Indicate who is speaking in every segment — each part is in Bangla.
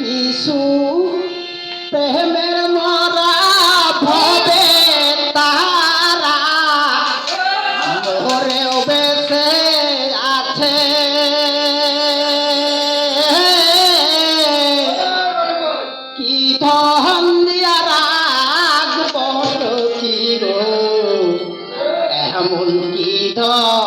Speaker 1: ইসু, প্রেমের মরা ভবে তারা। ভোরেও বেঁচে আছে। কি ধন দিয়া রাগ বড় কি রো এমন কি ধন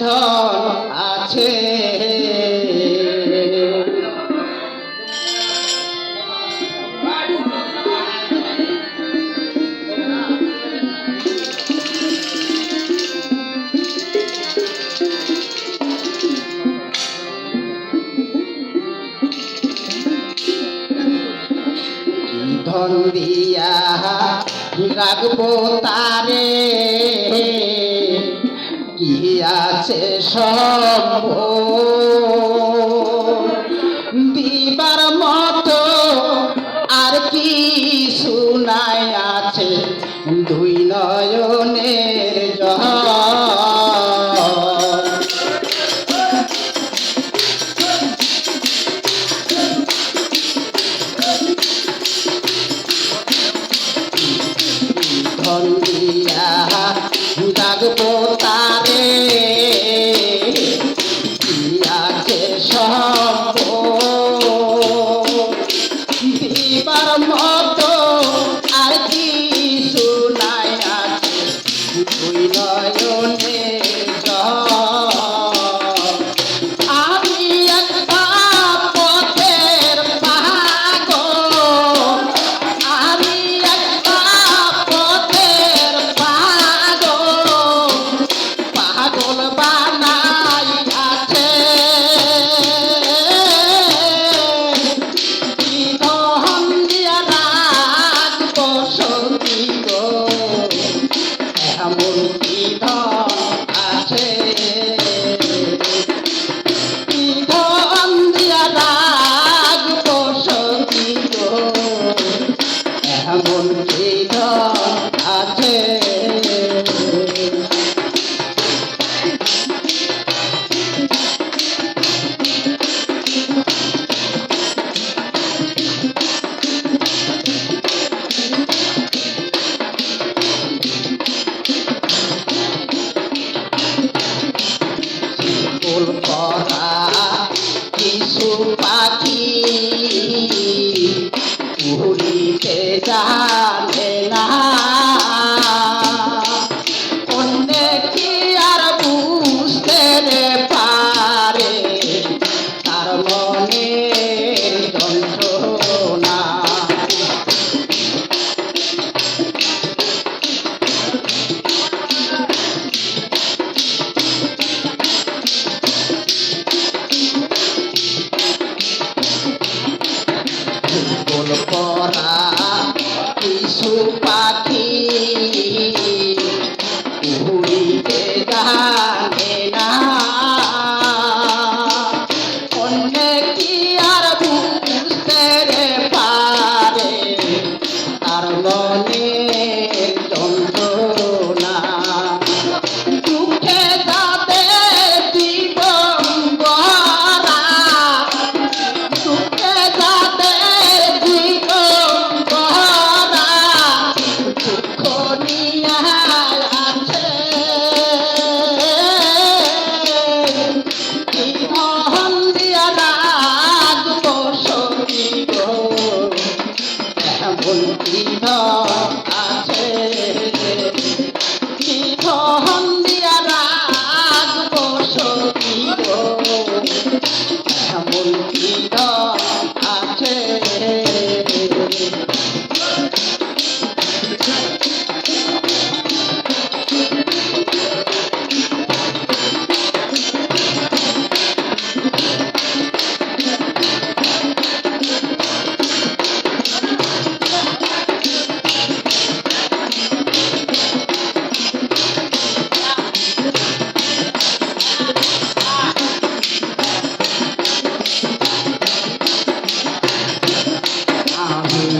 Speaker 1: ধন আছে। ধন দিয়া রাখব তারে। কি আছে সম্ভব। দিবার মতো আর কি শুনায় আছে। দুই নয়নে আমল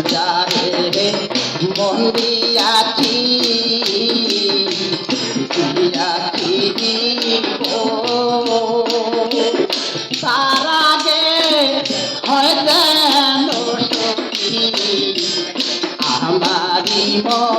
Speaker 1: যারে রে জীবন দিয়াছি দিয়াছি সারা যে হয় আমার মন